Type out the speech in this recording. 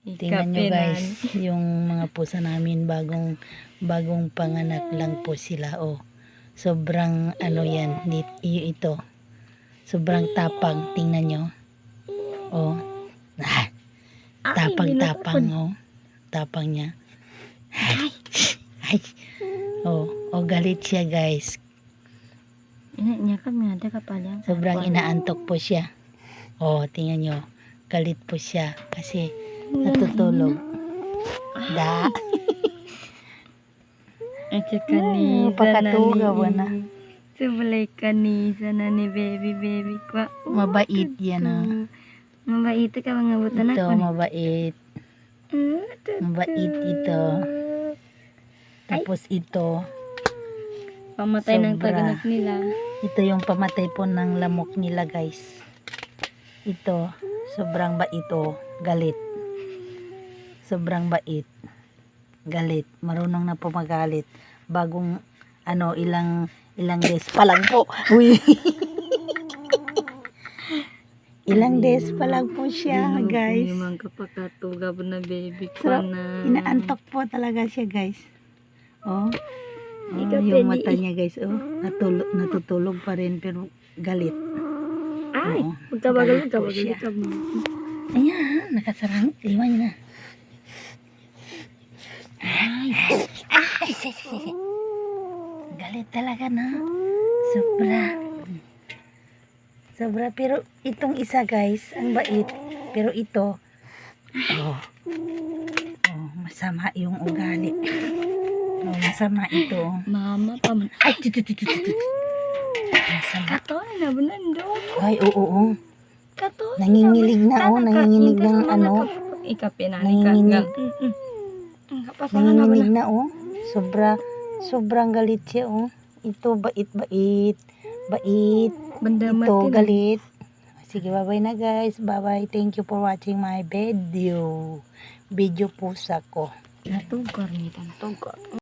Tingnan nyo guys, yung mga pusa namin bagong bagong panganak lang po sila. Oh, sobrang ano yan, ito. Sobrang tapang, tingnan nyo. Oh, ah, tapang-tapang oh. Tapang niya. Ay, ay. Oh, oh galit siya guys. Ina niya kami ada. Sobrang inaantok po siya. Oh, tingnan nyo. Galit po siya kasi natutulog. Da. At saka ni pakatuga mo na. Subulay ka ni sana ni baby baby ko. Mabait yan ah. Mabait ka mga butan Ito, ako. ni. mabait. Mabait ito. Tapos ito, Pamatay ng Sobra. taganak nila. ito yung pamatay po ng lamok nila guys. Ito, sobrang bait oh. Galit. Sobrang bait. Galit. Marunong na po magalit. Bagong, ano, ilang, ilang days pa lang po. Uy. ilang days pa lang po siya guys. Yung mga kapakatuga po na baby ko So, na. Inaantok po talaga siya, guys. Oh. oh yung mata niya, guys. Oh, natulog, natutulog pa rin pero galit. Ay, siya. ka mo. Ayan, nakasarang. Iwan niya na. Ay, ay, galit talaga na. Sobra. Sobra. Pero itong isa, guys, ang bait. Pero ito, oh, oh masama yung ugali. Oh, masama ito. oh. Mama pa man. Ay, tut, tut, tut, tut, tut. Masama. Kato, na bunando. Ay, oo, oo. Kato. Nangingilig na, oh. Nanginginig ng ano. Ikape na. Nanginginig. Kapasangan na ba Nanginginig na? na, oh. Sobra, sobrang galit siya, oh. Ito, bait-bait. Bait. Banda Ito, mati. galit. Sige, bye-bye na, guys. Bye-bye. Thank you for watching my video. Video pusa ko. Natugkar ni Natugkar.